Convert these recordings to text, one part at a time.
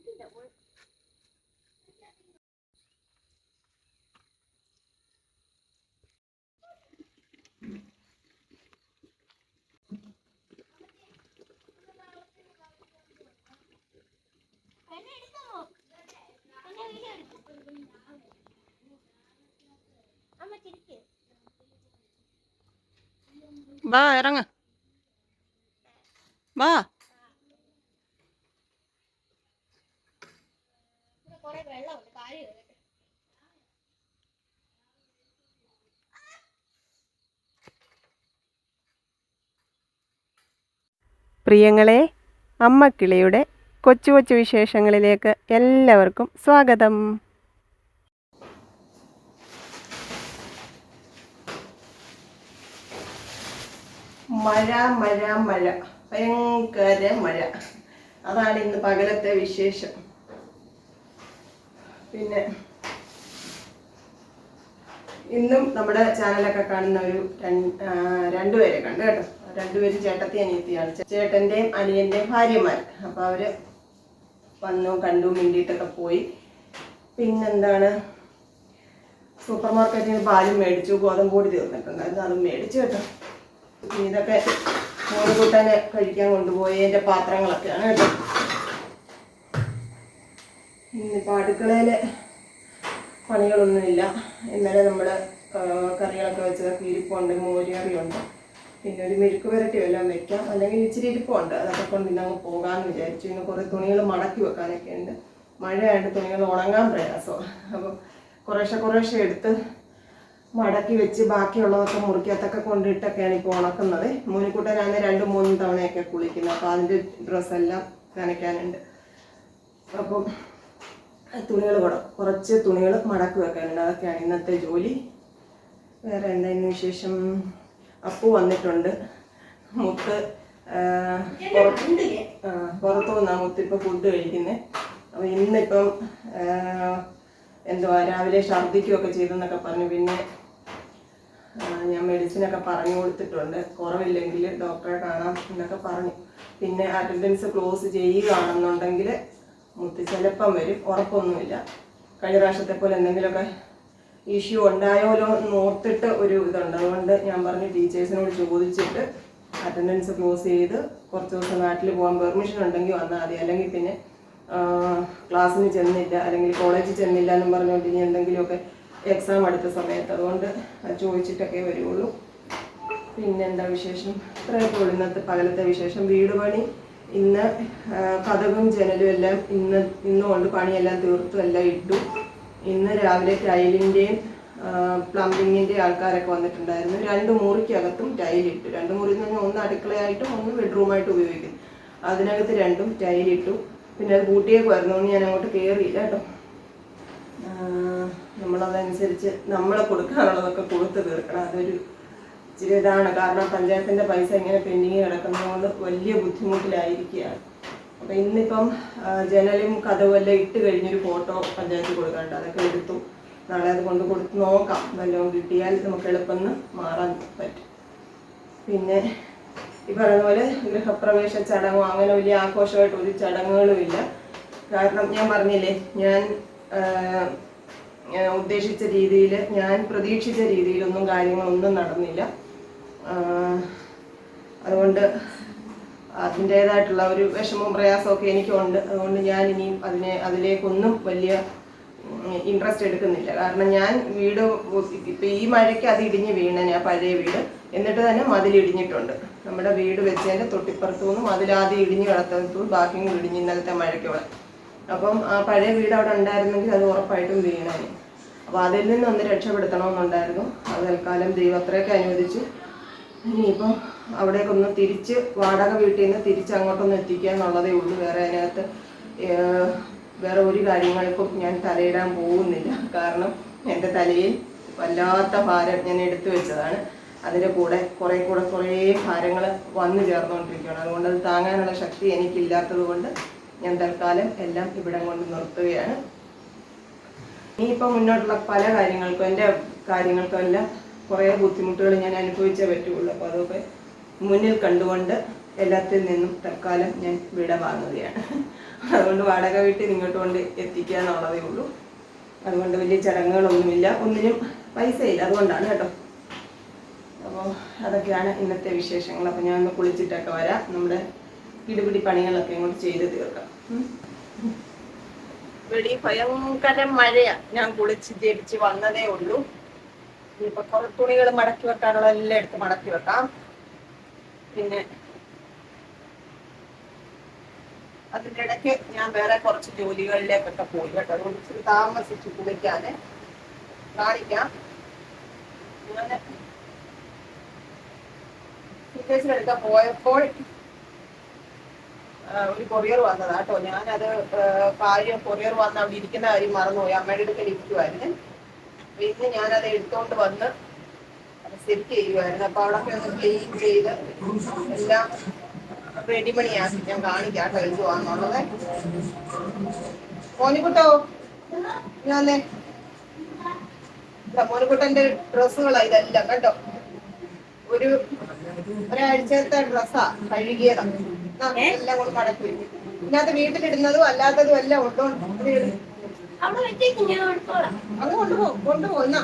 힘든데 뭘. 봐, 야랑아. പ്രിയങ്ങളെ അമ്മക്കിളിയുടെ കൊച്ചു കൊച്ചു വിശേഷങ്ങളിലേക്ക് എല്ലാവർക്കും സ്വാഗതം. മഴ മഴ മഴ. ഭയങ്കര മഴ. അതാണ് ഇന്ന് പകലത്തെ വിശേഷം. പിന്നെ ഇന്നും നമ്മുടെ ചാനലൊക്കെ കാണുന്ന ഒരു രണ്ടുപേരെ കണ്ടു കേട്ടോ. രണ്ടുപേരും ചേട്ടത്തി അനിയത്തിയാണ്. ചേട്ടന്റെയും അനിയന്റെയും ഭാര്യമാർ അപ്പോൾ അവർ വന്നു കണ്ടു മിണ്ടിയിട്ടൊക്കെ പോയി. പിന്നെന്താണ്? സൂപ്പർ മാർക്കറ്റിൽ നിന്ന് പാലും മേടിച്ചു ഗോതമ്പ് പൊടി തീർന്നിട്ടുണ്ടായിരുന്നു. അതും മേടിച്ചു കേട്ടോ. ഇതൊക്കെ മൂന്ന് കൂട്ടാൻ കഴിക്കാൻ കൊണ്ടുപോയതിന്റെ പാത്രങ്ങളൊക്കെയാണ് കേട്ടോ. ഇന്നിപ്പോൾ അടുക്കളയിൽ പണികളൊന്നുമില്ല. ഇന്നലെ നമ്മൾ കറികളൊക്കെ വെച്ചതൊക്കെ ഇരിപ്പുണ്ട് മോരുകറിയുണ്ട് പിന്നെ ഒരു മെഴുക്ക് വരട്ടി വല്ലതും വെക്കാം. അല്ലെങ്കിൽ ഇച്ചിരി ഇരിപ്പുണ്ട്. അതൊക്കെ കൊണ്ട് പിന്നെ അങ്ങ് പോകാമെന്ന് വിചാരിച്ചു. ഇന്ന് കുറേ തുണികൾ മടക്കി വെക്കാനൊക്കെ ഉണ്ട്. മഴയായിട്ട് തുണികൾ ഉണങ്ങാൻ പ്രയാസമാണ് അപ്പോൾ കുറേശ്ശെ കുറേശ്ശെ എടുത്ത് മടക്കി വെച്ച് ബാക്കിയുള്ളതൊക്കെ മുറിക്കകത്തൊക്കെ കൊണ്ടിട്ടൊക്കെയാണ് ഇപ്പോൾ ഉണക്കുന്നത്. മൂന്നിക്കൂട്ടനാണ് രണ്ട് മൂന്ന് തവണയൊക്കെ കുളിക്കുന്നത് അപ്പോൾ അതിന്റെ ഡ്രസ്സെല്ലാം നനയ്ക്കാനുണ്ട്. അപ്പം തുണികൾ കുറച്ച് തുണികൾ മടക്കി വെക്കാനുണ്ട്. അതൊക്കെയാണ് ഇന്നത്തെ ജോലി. വേറെ എന്തായിരുന്നു വിശേഷം? അപ്പു വന്നിട്ടുണ്ട്. മുത്ത് പുറത്ത് നിന്നാ മുത്ത് ഇപ്പൊ ഫുഡ് കഴിക്കുന്നത് അപ്പോൾ ഇന്നിപ്പം എന്തുവാ രാവിലെ ഛർദിക്കുകയൊക്കെ ചെയ്തെന്നൊക്കെ പറഞ്ഞു. പിന്നെ ഞാൻ ഞാൻ മെഡിസിനൊക്കെ പറഞ്ഞു കൊടുത്തിട്ടുണ്ട്. കുറവില്ലെങ്കിൽ ഡോക്ടറെ കാണാം എന്നൊക്കെ പറഞ്ഞു. പിന്നെ അറ്റൻഡൻസ് ക്ലോസ് ചെയ്യുകയാണെന്നുണ്ടെങ്കിൽ മുത്ത് ചിലപ്പം വരും. ഉറപ്പൊന്നുമില്ല. കഴിഞ്ഞ പ്രാവശ്യത്തെ പോലെ എന്തെങ്കിലുമൊക്കെ ഇഷ്യൂ ഉണ്ടായോലോ നോർത്തിട്ട് ഒരു ഇതുണ്ട്. അതുകൊണ്ട് ഞാൻ പറഞ്ഞു ടീച്ചേഴ്സിനോട് ചോദിച്ചിട്ട് അറ്റൻഡൻസ് ക്ലോസ് ചെയ്ത് കുറച്ച് ദിവസം നാട്ടിൽ പോകാൻ പെർമിഷൻ ഉണ്ടെങ്കിൽ വന്നാൽ മതി. അല്ലെങ്കിൽ പിന്നെ ക്ലാസ്സിന് ചെന്നില്ല അല്ലെങ്കിൽ കോളേജിൽ ചെന്നില്ല എന്നും പറഞ്ഞുകൊണ്ട് ഇനി എന്തെങ്കിലുമൊക്കെ എക്സാം അടുത്ത സമയത്ത്. അതുകൊണ്ട് അത് ചോദിച്ചിട്ടൊക്കെ വരുള്ളൂ. പിന്നെന്താ വിശേഷം? ഇത്രയൊക്കെ ഉള്ളൂ. ഇന്നത്തെ പകലത്തെ വിശേഷം. വീട് പണി ഇന്ന് കഥകും ജനലും എല്ലാം ഇന്ന് ഇന്നുകൊണ്ട് പണിയെല്ലാം തീർത്തു എല്ലാം ഇട്ടു. ഇന്ന് രാവിലെ ടൈലിന്റെയും പ്ലംബിങ്ങിന്റെ ആൾക്കാരൊക്കെ വന്നിട്ടുണ്ടായിരുന്നു. രണ്ട് മുറിക്കകത്തും ടൈലിട്ടു. രണ്ട് മുറി എന്ന് പറഞ്ഞാൽ ഒന്ന് അടുക്കളയായിട്ടും ഒന്ന് ബെഡ്റൂമായിട്ട് ഉപയോഗിക്കും അതിനകത്ത് രണ്ടും ടൈലിട്ടു. പിന്നെ അത് കൂട്ടിയേക്ക് വരുന്നതുകൊണ്ട് ഞാൻ അങ്ങോട്ട് കയറിയില്ല കേട്ടോ. നമ്മളതനുസരിച്ച് നമ്മളെ കൊടുക്കാനുള്ളതൊക്കെ കൊടുത്ത് തീർക്കണം. അതൊരു ഇച്ചിരി ഇതാണ്. കാരണം പഞ്ചായത്തിന്റെ പൈസ ഇങ്ങനെ പെൻഡിങ് കിടക്കുന്നതുകൊണ്ട് വലിയ ബുദ്ധിമുട്ടിലായിരിക്കുകയാണ്. അപ്പം ഇന്നിപ്പം ജനലും കഥവും എല്ലാം ഇട്ട് കഴിഞ്ഞൊരു ഫോട്ടോ പഞ്ചായത്തിൽ കൊടുക്കാണ്ട് അതൊക്കെ എടുത്തു. നാളെ അത് കൊണ്ട് കൊടുത്ത് നോക്കാം. വല്ലതും കിട്ടിയാൽ നമുക്ക് എളുപ്പം മാറാൻ പറ്റും. പിന്നെ ഈ പറയുന്ന പോലെ ഗൃഹപ്രവേശ ചടങ്ങോ അങ്ങനെ വലിയ ആഘോഷമായിട്ട് ഒരു ചടങ്ങുകളും ഇല്ല. കാരണം ഞാൻ പറഞ്ഞില്ലേ ഞാൻ ഉദ്ദേശിച്ച രീതിയിൽ ഞാൻ പ്രതീക്ഷിച്ച രീതിയിലൊന്നും കാര്യങ്ങളൊന്നും നടന്നില്ല. അതുകൊണ്ട് അതിന്റേതായിട്ടുള്ള ഒരു വിഷമവും പ്രയാസമൊക്കെ എനിക്കുണ്ട്. അതുകൊണ്ട് ഞാൻ ഇനിയും അതിനെ അതിലേക്കൊന്നും വലിയ ഇൻട്രസ്റ്റ് എടുക്കുന്നില്ല. കാരണം ഞാൻ വീട് ഇപ്പം ഈ മഴയ്ക്ക് അത് ഇടിഞ്ഞ് വീണനെ ആ പഴയ വീട്. എന്നിട്ട് തന്നെ മതിൽ ഇടിഞ്ഞിട്ടുണ്ട്. നമ്മുടെ വീട് വെച്ചതിന്റെ തൊട്ടിപ്പുറത്തു നിന്നും മതിലാദ്യം ഇടിഞ്ഞ് കിടത്തു ബാക്കിയും ഇടിഞ്ഞ് ഇന്നലത്തെ മഴയ്ക്കോടെ അപ്പം ആ പഴയ വീട് അവിടെ ഉണ്ടായിരുന്നെങ്കിൽ അത് ഉറപ്പായിട്ടും വീണാനെ. അപ്പോൾ അതിൽ നിന്ന് ഒന്ന് രക്ഷപ്പെടുത്തണമെന്നുണ്ടായിരുന്നു. അത് തൽക്കാലം ദൈവം അത്രയൊക്കെ അനുവദിച്ചു. ഇനിയിപ്പം അവിടേക്കൊന്ന് തിരിച്ച് വാടക വീട്ടിൽ നിന്ന് തിരിച്ച് അങ്ങോട്ടൊന്ന് എത്തിക്കുക എന്നുള്ളതേ ഉള്ളൂ. വേറെ അതിനകത്ത് വേറെ ഒരു കാര്യങ്ങൾക്കും ഞാൻ തലയിടാൻ പോകുന്നില്ല. കാരണം എന്റെ തലയിൽ വല്ലാത്ത ഭാരം ഞാൻ എടുത്തു വെച്ചതാണ്. അതിന്റെ കൂടെ കുറേ കൂടെ കുറേ ഭാരങ്ങൾ വന്നു ചേർന്നുകൊണ്ടിരിക്കുകയാണ്. അതുകൊണ്ട് അത് താങ്ങാനുള്ള ശക്തി എനിക്കില്ലാത്തത് കൊണ്ട് ഞാൻ തൽക്കാലം എല്ലാം ഇവിടം കൊണ്ട് നിർത്തുകയാണ്. ഇനിയിപ്പോൾ മുന്നോട്ടുള്ള പല കാര്യങ്ങൾക്കും എന്റെ കാര്യങ്ങൾക്കും എല്ലാം കുറേ ബുദ്ധിമുട്ടുകൾ ഞാൻ അനുഭവിച്ചേ പറ്റുള്ളൂ അപ്പോൾ അതൊക്കെ മുന്നിൽ കണ്ടുകൊണ്ട് എല്ലാത്തിൽ നിന്നും തൽക്കാലം ഞാൻ വിട വാങ്ങുകയാണ്. അതുകൊണ്ട് വാടക വീട്ടിൽ ഇങ്ങോട്ട് കൊണ്ട് എത്തിക്കുക എന്നുള്ളതേ ഉള്ളൂ. അതുകൊണ്ട് വലിയ ചടങ്ങുകളൊന്നുമില്ല. ഒന്നിനും പൈസയില്ല. അതുകൊണ്ടാണ് കേട്ടോ. അപ്പോൾ അതൊക്കെയാണ് ഇന്നത്തെ വിശേഷങ്ങൾ. അപ്പോൾ ഞാൻ ഒന്ന് കുളിച്ചിട്ടൊക്കെ വരാം. നമ്മുടെ പിടിപിടി പണികളൊക്കെ ഇങ്ങോട്ട് ചെയ്ത് തീർക്കാം. വെടി ഭയങ്കര മഴയാ. ഞാൻ കുളിച്ച് ജപിച്ച് വന്നതേ ഉള്ളൂ. ഇനിയിപ്പോ കുറെ തുണികൾ മടക്കി വെക്കാനുള്ള എല്ലാം എടുത്ത് മടക്കി വെക്കാം. പിന്നെ അതിന്റെ ഇടയ്ക്ക് ഞാൻ വേറെ കുറച്ച് ജോലികളിലേക്കൊക്കെ പോയി കേട്ടോ. അതുകൊണ്ട് ഇച്ചിരി താമസിച്ച് കുളിക്കാന് കാണിക്കാം. അങ്ങനെ എടുക്കാൻ പോയപ്പോൾ ഒരു കൊറിയർ വന്നതാ കേട്ടോ. ഞാനത് ഭാര്യ കൊറിയർ വന്ന് അവിടെ ഇരിക്കുന്ന കാര്യം മറന്നുപോയി. അമ്മയുടെ അടുക്കൽ ഇരിക്കുമായിരുന്നു ഇന്ന് ഞാനത് എടുത്തോണ്ട് വന്ന് സെറ്റ് ചെയ്യുമായിരുന്നു അപ്പൊ അവിടെ ഒന്ന് ക്ലീൻ ചെയ്ത് എല്ലാം റെഡിമണിയാക്കി ഞാൻ കാണിക്കാം കേട്ടോ എന്തുവാന്നുള്ളത് മോനിക്കുട്ടോ ഞാനേ മോനിക്കുട്ടന്റെ ഡ്രസ്സുകളാ ഇതെല്ലാം കേട്ടോ ഒരു ഒരാഴ്ചത്തെ ഡ്രസ്സാ കഴുകിയതാ. എല്ലാം കൊണ്ട് മടക്കി. ഇതിനകത്ത് വീട്ടിലിടുന്നതും അല്ലാത്തതും എല്ലാം ഉണ്ടോ? അത് കൊണ്ടുപോകും കൊണ്ടുപോകും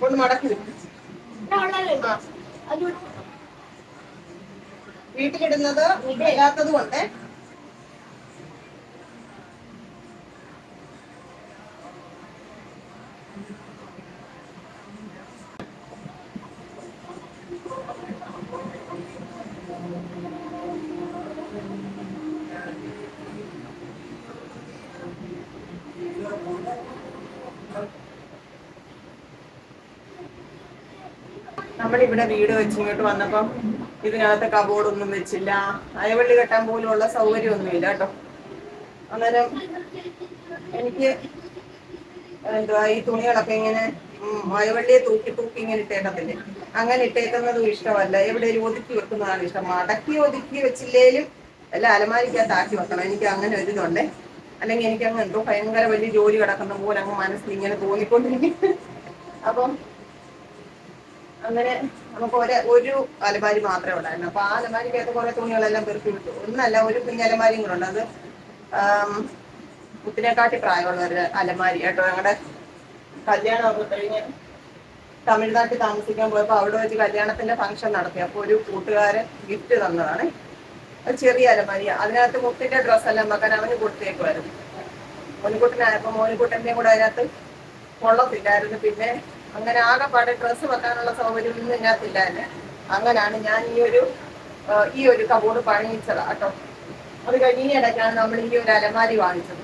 കൊണ്ട് മടക്കി വീട്ടിലിടുന്നത് ഇല്ലാത്തത് ഉണ്ട് നമ്മളിവിടെ വീട് വെച്ച് ഇങ്ങോട്ട് വന്നപ്പം ഇതിനകത്ത് കബോർഡൊന്നും വെച്ചില്ല. അയവള്ളി കെട്ടാൻ പോലുള്ള സൗകര്യമൊന്നുമില്ല കേട്ടോ. അന്നേരം എനിക്ക് എന്തുവാ ഈ തുണികളൊക്കെ ഇങ്ങനെ അയവള്ളിയെ തൂക്കി തൂക്കി ഇങ്ങനെ ഇട്ടേക്കത്തില്ലേ? അങ്ങനെ ഇട്ടേക്കുന്നതും ഇഷ്ടമല്ല. എവിടെയും ഒതുക്കി വെക്കുന്നതാണ് ഇഷ്ടം. അടക്കി ഒതുക്കി വെച്ചില്ലേലും എല്ലാം അലമാരിക്കകത്ത് ആക്കി വെക്കണം. എനിക്ക് അങ്ങനെ ഒരു ഇതുണ്ടേ. അല്ലെങ്കിൽ എനിക്ക് അങ്ങ് എന്തോ ഭയങ്കര വലിയ ജോലി കിടക്കുന്ന പോലെ അങ്ങ് മനസ്സിൽ ഇങ്ങനെ തോന്നിക്കൊണ്ടിരിക്കും അപ്പം അങ്ങനെ നമുക്ക് ഒരു ഒരു അലമാരി മാത്രമേ ഉണ്ടായിരുന്നു അപ്പൊ ആ അലമാരിക്കകത്ത് കുറെ തുണികളെല്ലാം പെറുക്കി വിട്ടു. ഒന്നല്ല ഒരു കുഞ്ഞ് അലമാരിയും കൂടെ ഉണ്ട്. അത് കുത്തിനെക്കാട്ടി പ്രായമുള്ള ഒരു അലമാരി കേട്ടോ. ഞങ്ങളുടെ കല്യാണമൊക്കെ കഴിഞ്ഞ് തമിഴ്നാട്ടിൽ താമസിക്കാൻ പോയപ്പോൾ അവിടെ വെച്ച് കല്യാണത്തിന്റെ ഫംഗ്ഷൻ നടത്തി. അപ്പോൾ ഒരു കൂട്ടുകാരൻ ഗിഫ്റ്റ് തന്നതാണ്. ചെറിയ അലമാരി. അതിനകത്ത് മുത്തിന്റെ ഡ്രസ്സ് എല്ലാം വെക്കാൻ അവന് കൊടുത്തേക്കുമായിരുന്നു മോനിക്കുട്ടനായപ്പോ മോനിക്കുട്ടന്റെ കൂടെ അതിനകത്ത് കൊള്ളത്തില്ലായിരുന്നു. പിന്നെ അങ്ങനെ ആകെപ്പാടെ ഡ്രസ്സ് വെക്കാനുള്ള സൗകര്യം ഒന്നും ഇതിനകത്തില്ലായിരുന്നു. അങ്ങനാണ് ഞാൻ ഈ ഒരു ഈ ഒരു കബോർഡ് പണിയിച്ചത് കേട്ടോ. അത് കഴിഞ്ഞിടയ്ക്കാണ് നമ്മൾ ഈ ഒരു അലമാരി വാങ്ങിച്ചത്.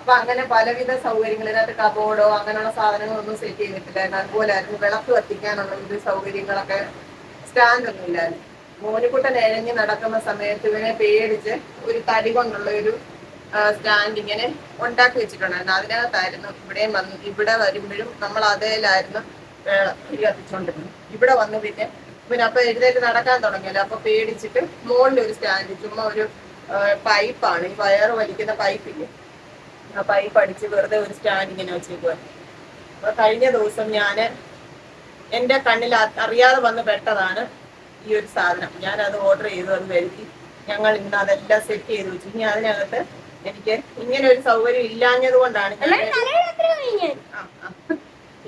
അപ്പൊ അങ്ങനെ പലവിധ സൗകര്യങ്ങൾ ഇതിനകത്ത് കബോർഡോ അങ്ങനെയുള്ള സാധനങ്ങളൊന്നും സെറ്റ് ചെയ്തിട്ടില്ലായിരുന്നു. അതുപോലെ ആയിരുന്നു വിളക്ക് കത്തിക്കാനുള്ള ഒരു സൗകര്യങ്ങളൊക്കെ സ്റ്റാൻഡ് ഒന്നും ഇല്ലായിരുന്നു. മോനിക്കുട്ടൻ എഴഞ്ഞ് നടക്കുന്ന സമയത്ത് ഇവനെ പേടിച്ച് ഒരു തടി കൊണ്ടുള്ള ഒരു സ്റ്റാൻഡ് ഇങ്ങനെ ഉണ്ടാക്കി വെച്ചിട്ടുണ്ടായിരുന്നു. അതിനകത്തായിരുന്നു ഇവിടെയും വന്ന് ഇവിടെ വരുമ്പോഴും നമ്മൾ അതേലായിരുന്നു കത്തിച്ചോണ്ടിരുന്നത്. ഇവിടെ വന്ന് പിന്നെ പിന്നെ അപ്പൊ എഴുന്നേറ്റ് നടക്കാൻ തുടങ്ങിയല്ലോ. അപ്പൊ പേടിച്ചിട്ട് മുകളിൽ ഒരു സ്റ്റാൻഡ് ചുമ്മാ ഒരു പൈപ്പാണ്. ഈ വയർ വലിക്കുന്ന പൈപ്പില്ലേ? ആ പൈപ്പ് അടിച്ച് വെറുതെ ഒരു സ്റ്റാൻഡ് ഇങ്ങനെ വെച്ചേക്കുക അപ്പൊ കഴിഞ്ഞ ദിവസം ഞാൻ എന്റെ കണ്ണിൽ അറിയാതെ വന്ന് പെട്ടതാണ് ഈ ഒരു സാധനം. ഞാൻ അത് ഓർഡർ ചെയ്തു അത് വരുത്തി. ഞങ്ങൾ ഇന്ന് അതെല്ലാം സെറ്റ് ചെയ്ത് വെച്ചു. ഇനി അതിനകത്ത് എനിക്ക് ഇങ്ങനെ ഒരു സൗകര്യം ഇല്ലാഞ്ഞത് കൊണ്ടാണ്.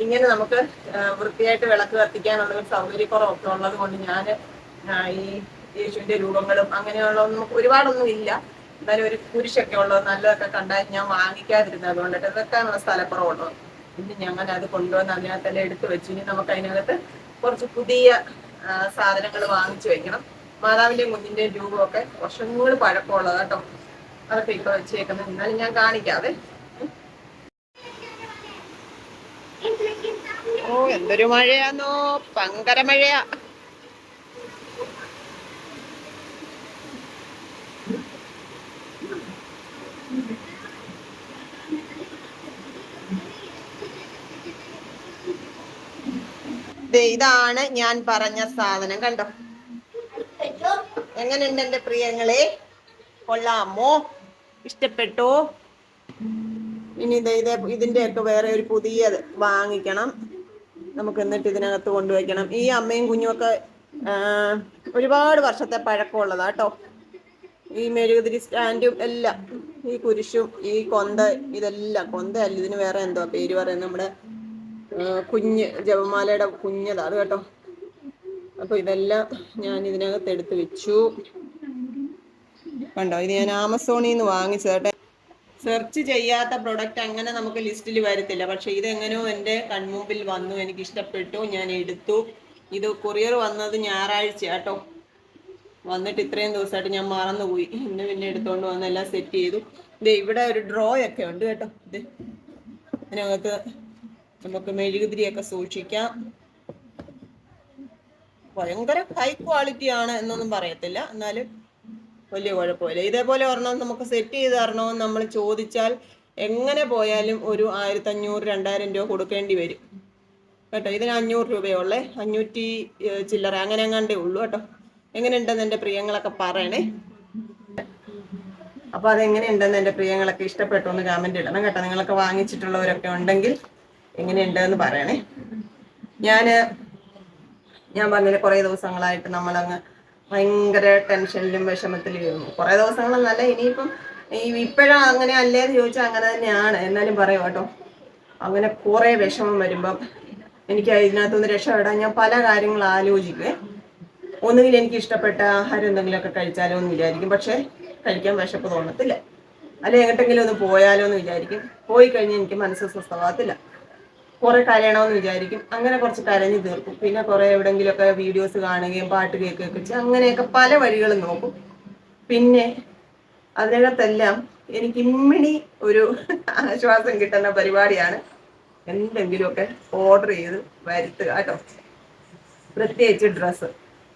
ഇങ്ങനെ നമുക്ക് വൃത്തിയായിട്ട് വിളക്ക് കത്തിക്കാനുള്ള ഒരു സൗകര്യക്കുറവൊക്കെ ഉള്ളത് കൊണ്ട് ഞാൻ ഈ യേശുവിന്റെ രൂപങ്ങളും അങ്ങനെയുള്ള ഒന്നും ഒരുപാടൊന്നും ഇല്ല. എന്നാലും ഒരു കുരിശൊക്കെ ഉള്ളത് നല്ലതൊക്കെ കണ്ടാൽ ഞാൻ വാങ്ങിക്കാതിരുന്നത് അതുകൊണ്ടിട്ട് വെക്കാനുള്ള സ്ഥലക്കുറവുള്ളത്. ഇനി ഞങ്ങൾ അത് കൊണ്ടുവന്ന് അതിനകത്തെല്ലാം എടുത്തു വെച്ചു ഇനി നമുക്ക് അതിനകത്ത് കുറച്ച് പുതിയ സാധനങ്ങൾ വാങ്ങിച്ചു വെക്കണം. മാതാവിന്റെയും കുഞ്ഞിന്റെയും രൂപമൊക്കെ വർഷങ്ങൾ പഴക്കമുള്ളത് കേട്ടോ അതൊക്കെ ഇപ്പൊ വെച്ചേക്കുന്നത്. എന്നാലും ഞാൻ കാണിക്കാവേ. ഓ എന്തൊരു മഴയാന്നോ. ഭയങ്കര മഴയാ. ഇതാണ് ഞാൻ പറഞ്ഞ സാധനം കണ്ടോ? എങ്ങനെയുണ്ട് എന്റെ പ്രിയങ്ങളെ? കൊള്ളാമോ? ഇഷ്ടപ്പെട്ടോ? ഇനി ഇത് ഇതേ ഇതിന്റെയൊക്കെ വേറെ ഒരു പുതിയത് വാങ്ങിക്കണം. നമുക്ക് എന്നിട്ട് ഇതിനകത്ത് കൊണ്ടുവയ്ക്കണം. ഈ അമ്മയും കുഞ്ഞുമൊക്കെ ഒരുപാട് വർഷത്തെ പഴക്കമുള്ളതാ കേട്ടോ ഈ മെഴുകുതിരി സ്റ്റാൻഡും എല്ലാം ഈ കുരിശും ഈ കൊന്ത ഇതെല്ലാം. കൊന്ത അല്ല ഇതിന് വേറെ എന്തോ പേര് പറയുന്നത് നമ്മുടെ കുഞ്ഞ് ജപമാലയുടെ കുഞ്ഞതാ അത് കേട്ടോ. അപ്പൊ ഇതെല്ലാം ഞാൻ ഇതിനകത്ത് എടുത്ത് വെച്ചു. കണ്ടോ? ഇത് ഞാൻ ആമസോണിൽ നിന്ന് വാങ്ങിച്ചതട്ടെ സെർച്ച് ചെയ്യാത്ത പ്രൊഡക്റ്റ് അങ്ങനെ നമുക്ക് ലിസ്റ്റിൽ വരത്തില്ല. പക്ഷെ ഇതെങ്ങനെയോ എന്റെ കൺമുമ്പിൽ വന്നു എനിക്ക് ഇഷ്ടപ്പെട്ടു ഞാൻ എടുത്തു. ഇത് കൊറിയർ വന്നത് ഞായറാഴ്ച കേട്ടോ. വന്നിട്ട് ഇത്രയും ദിവസമായിട്ട് ഞാൻ മറന്നുപോയി. ഇന്ന് പിന്നെ എടുത്തുകൊണ്ട് വന്ന് എല്ലാം സെറ്റ് ചെയ്തു. ഇത് ഇവിടെ ഒരു ഡ്രോ ഒക്കെ ഉണ്ട് കേട്ടോ. ഇത് അതിനകത്ത് നമുക്ക് മെഴുകുതിരിയൊക്കെ സൂക്ഷിക്കാം. ഭയങ്കര ഹൈ ക്വാളിറ്റി ആണ് എന്നൊന്നും പറയത്തില്ല. എന്നാലും വലിയ കുഴപ്പമില്ല. ഇതേപോലെ ഒരെണ്ണം നമുക്ക് സെറ്റ് ചെയ്ത് തരണമെന്ന് നമ്മൾ ചോദിച്ചാൽ എങ്ങനെ പോയാലും ഒരു ആയിരത്തി അഞ്ഞൂറ് രണ്ടായിരം രൂപ കൊടുക്കേണ്ടി വരും. കേട്ടോ? ഇതിന് അഞ്ഞൂറ് രൂപയുള്ളേ അഞ്ഞൂറ്റി ചില്ലറ അങ്ങനെ അങ്ങാണ്ടേ ഉള്ളൂ കേട്ടോ. എങ്ങനെയുണ്ടെന്ന് എന്റെ പ്രിയങ്ങളൊക്കെ പറയണേ. അപ്പൊ അതെങ്ങനെയുണ്ടെന്ന് എന്റെ പ്രിയങ്ങളൊക്കെ ഇഷ്ടപ്പെട്ടു എന്ന് കമന്റ് ഇടണം കേട്ടോ. നിങ്ങളൊക്കെ വാങ്ങിച്ചിട്ടുള്ളവരൊക്കെ ഉണ്ടെങ്കിൽ എങ്ങനെയുണ്ടെന്ന് പറയണേ. ഞാൻ ഞാൻ പറഞ്ഞ കുറേ ദിവസങ്ങളായിട്ട് നമ്മളങ്ങ് ഭയങ്കര ടെൻഷനിലും വിഷമത്തിലും കുറെ ദിവസങ്ങളെന്നല്ല ഇനിയിപ്പം ഈ ഇപ്പോഴും അങ്ങനെ അല്ലേ എന്ന് ചോദിച്ചാൽ അങ്ങനെ തന്നെയാണ്. എന്നാലും പറയാം കേട്ടോ. അങ്ങനെ കുറേ വിഷമം വരുമ്പം എനിക്ക് ഇതിനകത്തുനിന്ന് രക്ഷപ്പെടാൻ ഞാൻ പല കാര്യങ്ങൾ ആലോചിക്കുവേ. ഒന്നുകിൽ എനിക്ക് ഇഷ്ടപ്പെട്ട ആഹാരം എന്തെങ്കിലുമൊക്കെ കഴിച്ചാലോ എന്ന് വിചാരിക്കും. പക്ഷേ കഴിക്കാൻ വിശപ്പ് തോന്നത്തില്ല. അല്ലെ എങ്ങോട്ടെങ്കിലും ഒന്ന് പോയാലോ എന്ന് വിചാരിക്കും. പോയി കഴിഞ്ഞാൽ എനിക്ക് മനസ്സ് സ്വസ്ഥമാകത്തില്ല. കുറെ കരയണമെന്ന് വിചാരിക്കും. അങ്ങനെ കുറച്ച് കരഞ്ഞു തീർക്കും. പിന്നെ കുറെ എവിടെങ്കിലുമൊക്കെ വീഡിയോസ് കാണുകയും പാട്ട് കേൾക്കുകയൊക്കെ ചെയ്യും അങ്ങനെയൊക്കെ പല വഴികളും നോക്കും. പിന്നെ അതിനകത്തെല്ലാം എനിക്ക് ഇമ്മിണി ഒരു ആശ്വാസം കിട്ടുന്ന പരിപാടിയാണ്. എന്തെങ്കിലുമൊക്കെ ഓർഡർ ചെയ്ത് വരുത്തുക കേട്ടോ. പ്രത്യേകിച്ച് ഡ്രസ്സ്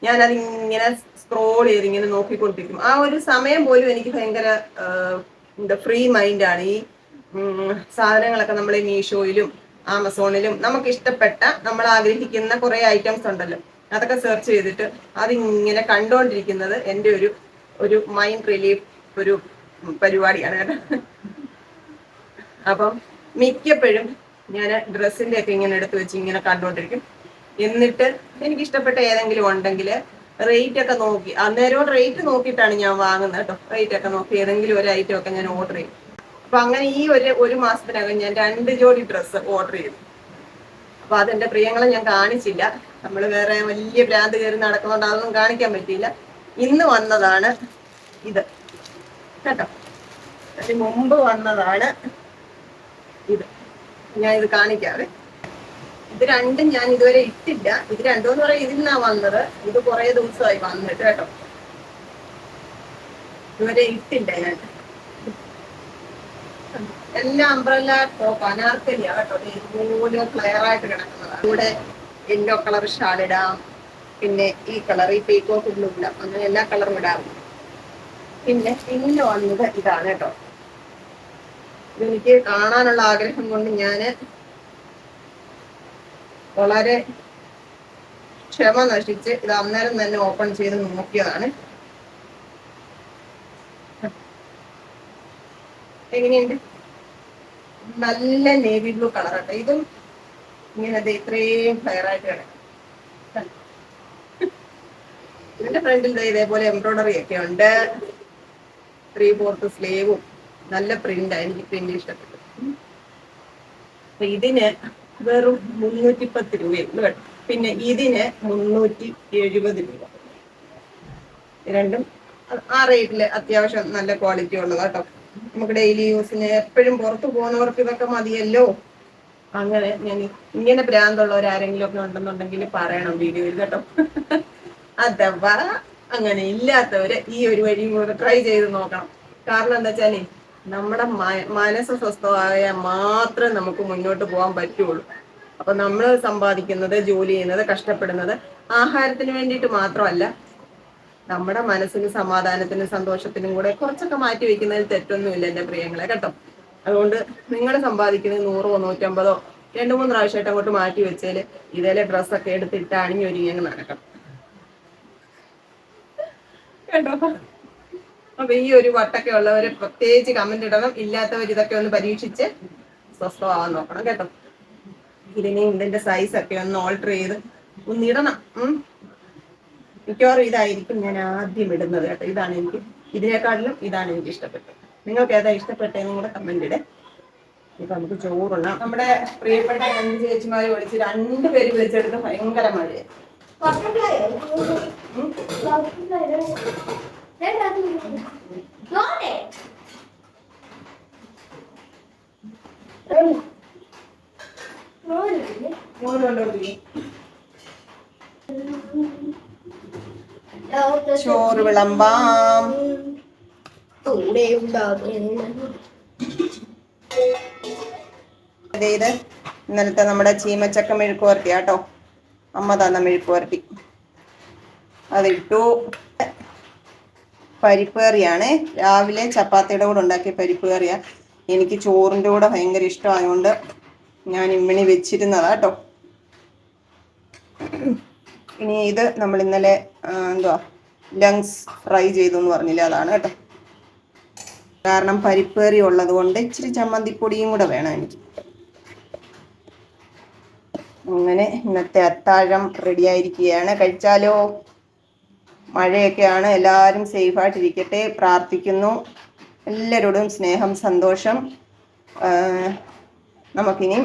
ഞാനത് ഇങ്ങനെ സ്ക്രോൾ ചെയ്ത് ഇങ്ങനെ നോക്കിക്കൊണ്ടിരിക്കും. ആ ഒരു സമയം പോലും എനിക്ക് ഭയങ്കര എന്താ ഫ്രീ മൈൻഡാണ് ഈ സാധനങ്ങളൊക്കെ നമ്മൾ മീഷോയിലും ആമസോണിലും നമുക്ക് ഇഷ്ടപ്പെട്ട നമ്മൾ ആഗ്രഹിക്കുന്ന കുറെ ഐറ്റംസ് ഉണ്ടല്ലോ. അതൊക്കെ സെർച്ച് ചെയ്തിട്ട് അതിങ്ങനെ കണ്ടുകൊണ്ടിരിക്കുന്നത് എന്റെ ഒരു ഒരു മൈൻഡ് റിലീഫ് ഒരു പരിപാടിയാണ് കേട്ടോ. അപ്പം മിക്കപ്പോഴും ഞാൻ ഡ്രസ്സിന്റെ ഒക്കെ ഇങ്ങനെ എടുത്ത് വെച്ച് ഇങ്ങനെ കണ്ടുകൊണ്ടിരിക്കും എന്നിട്ട് എനിക്ക് ഇഷ്ടപ്പെട്ട ഏതെങ്കിലും ഉണ്ടെങ്കിൽ റേറ്റ് ഒക്കെ നോക്കി. അന്നേരവും റേറ്റ് നോക്കിയിട്ടാണ് ഞാൻ വാങ്ങുന്നത് കേട്ടോ. റേറ്റ് ഒക്കെ നോക്കി ഏതെങ്കിലും ഒരു ഐറ്റം ഒക്കെ ഞാൻ ഓർഡർ ചെയ്യും. അപ്പൊ അങ്ങനെ ഈ ഒരു ഒരു മാസത്തിനകം ഞാൻ രണ്ട് ജോഡി ഡ്രസ്സ് ഓർഡർ ചെയ്തു. അപ്പൊ അതെന്റെ പ്രിയങ്ങളെ ഞാൻ കാണിച്ചില്ല. നമ്മൾ വേറെ വലിയ ഭ്രാന്ത് കയറി നടക്കുന്നതുകൊണ്ട് അതൊന്നും കാണിക്കാൻ പറ്റിയില്ല. ഇന്ന് വന്നതാണ് ഇത്. കേട്ടോ? അതിന് മുമ്പ് വന്നതാണ് ഇത്. ഞാൻ ഇത് കാണിക്കാവേ. ഇത് രണ്ടും ഞാൻ ഇതുവരെ ഇട്ടില്ല. ഇത് രണ്ടും എന്ന് പറയാൻ ഇതിൽ വന്നത്. ഇത് കുറെ ദിവസമായി വന്നിട്ട് കേട്ടോ. ഇതുവരെ ഇട്ടില്ല ഞാൻ. എല്ലാം അംബ്രല്ല ടോപ്പ് അനാർക്കലിയാ കേട്ടോ. ഇതുപോലെ ക്ലിയർ ആയിട്ട് കിടക്കുന്നതാണ്. ഇവിടെ യെല്ലോ കളർ ഷാൾ ഇടാം. പിന്നെ ഈ കളർ ഈ പീക്കോക്ക് ബ്ലൂ ഇടാം. അങ്ങനെ എല്ലാ കളറും ഇടാം പിന്നെ പിന്നെ വന്നത് ഇതാണ് കേട്ടോ. ഇതെനിക്ക് കാണാനുള്ള ആഗ്രഹം കൊണ്ട് ഞാൻ വളരെ ക്ഷമ നശിച്ച് ഇത് അന്നേരം തന്നെ ഓപ്പൺ ചെയ്ത് നോക്കിയതാണ്. എങ്ങനെയുണ്ട്? നല്ല നേവി ബ്ലൂ കളർ കേട്ടോ ഇതും ഇങ്ങനെ ദേ ഇത്രയും ആയിട്ട് കിടക്കും. ഇതിന്റെ ഫ്രണ്ടിൽ ഇതേപോലെ എംബ്രോയിഡറി ഒക്കെ ഉണ്ട്. ത്രീ ഫോർത്ത് സ്ലീവും നല്ല പ്രിന്റ് എനിക്ക് പ്രിന്റ് ഇഷ്ടപ്പെട്ടു. അപ്പൊ ഇതിന് വെറും മുന്നൂറ്റി പത്ത് രൂപയുള്ളൂ പിന്നെ ഇതിന് മുന്നൂറ്റി എഴുപത് രൂപ രണ്ടും ആ- റേറ്റിൽ അത്യാവശ്യം നല്ല ക്വാളിറ്റി ഉള്ളതാട്ടോ നമുക്ക് ഡെയിലി യൂസിന് എപ്പോഴും പുറത്തു പോകുന്നവർക്ക് ഇതൊക്കെ മതിയല്ലോ? അങ്ങനെ ഞാൻ ഇങ്ങനെ ഭ്രാന്തുള്ളവർ ആരെങ്കിലും ഒക്കെ ഉണ്ടെന്നുണ്ടെങ്കിൽ പറയണം വീഡിയോയിൽ കേട്ടോ. അഥവാ അങ്ങനെ ഇല്ലാത്തവര് ഈ ഒരു വഴിയും കൂടെ ട്രൈ ചെയ്ത് നോക്കണം. കാരണം എന്താ വെച്ചാലേ നമ്മുടെ മനസ്സ് സ്വസ്ഥമായാൽ മാത്രമേ നമുക്ക് മുന്നോട്ട് പോകാൻ പറ്റുള്ളൂ. അപ്പൊ നമ്മൾ സമ്പാദിക്കുന്നത് ജോലി ചെയ്യുന്നത് കഷ്ടപ്പെടുന്നത് ആഹാരത്തിന് വേണ്ടിയിട്ട് മാത്രമല്ല നമ്മുടെ മനസ്സിന് സമാധാനത്തിനും സന്തോഷത്തിനും കൂടെ കുറച്ചൊക്കെ മാറ്റി വെക്കുന്നതിൽ തെറ്റൊന്നുമില്ല എന്റെ പ്രിയങ്ങളെ കേട്ടോ. അതുകൊണ്ട് നിങ്ങൾ സമ്പാദിക്കുന്നത് നൂറോ നൂറ്റമ്പതോ രണ്ടു മൂന്ന് പ്രാവശ്യമായിട്ട് അങ്ങോട്ട് മാറ്റി വെച്ചാൽ ഇതേലെ ഡ്രസ്സൊക്കെ എടുത്തിട്ട് അണിഞ്ഞൊരുങ്ങി അങ്ങ് നടക്കണം. കേട്ടോ? അപ്പൊ ഈ ഒരു വട്ടൊക്കെ ഉള്ളവര് പ്രത്യേകിച്ച് കമന്റ് ഇടണം. ഇല്ലാത്തവർ ഇതൊക്കെ ഒന്ന് പരീക്ഷിച്ച് സ്വസ്ഥമാവാൻ നോക്കണം കേട്ടോ. ഇതിനെ ഇതിന്റെ സൈസ് ഒക്കെ ഒന്ന് ഓൾട്ടർ ചെയ്ത് ഒന്ന് ഇടണം ഉം. മിക്കവാറും ഇതായിരിക്കും ഞാൻ ആദ്യം ഇടുന്നത് കേട്ടോ. ഇതാണ് എനിക്ക് ഇതിനേക്കാളിലും ഇതാണ് എനിക്ക് ഇഷ്ടപ്പെട്ടത്. നിങ്ങൾക്ക് ഏതാ ഇഷ്ടപ്പെട്ടതെന്നും കൂടെ കമന്റ് ഇടേ. ഇപ്പൊ നമുക്ക് ചോറുള്ള നമ്മുടെ പ്രിയപ്പെട്ട രണ്ട് ചേച്ചിമാരെ വിളിച്ച് രണ്ടുപേര് വിളിച്ചെടുത്ത് ഭയങ്കര നോടെ നോടെ ചോറ് വിളമ്പാം അതെ ഇന്നലത്തെ നമ്മുടെ ചീമച്ചക്ക മെഴുക്ക് വരട്ടി കേട്ടോ. അമ്മ തന്ന മെഴുക്ക് വരട്ടി അതിട്ടു പരിപ്പ് കറിയാണ്. രാവിലെ ചപ്പാത്തിയുടെ കൂടെ ഉണ്ടാക്കിയ പരിപ്പ് കറിയാ. എനിക്ക് ചോറിന്റെ കൂടെ ഭയങ്കര ഇഷ്ടമായതുകൊണ്ട് ഞാൻ ഇമ്മിണി വെച്ചിരുന്നതാ കേട്ടോ. ഇനി ഇത് നമ്മൾ ഇന്നലെ എന്തുവാ ലങ്സ് ഫ്രൈ ചെയ്തു എന്ന് പറഞ്ഞില്ല അതാണ് കേട്ടോ. കാരണം പരിപ്പേറി ഉള്ളത് കൊണ്ട് ഇച്ചിരി ചമ്മന്തിപ്പൊടിയും കൂടെ വേണം എനിക്ക്. അങ്ങനെ ഇന്നത്തെ അത്താഴം റെഡി ആയിരിക്കുകയാണ്. കഴിച്ചാലോ? മഴയൊക്കെയാണ്. എല്ലാവരും സേഫായിട്ടിരിക്കട്ടെ പ്രാർത്ഥിക്കുന്നു. എല്ലാവരോടും സ്നേഹം സന്തോഷം. നമുക്കിനി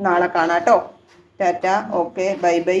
നാളെ കാണാം കേട്ടോ. ടാറ്റ. ഓക്കെ. Bye bye.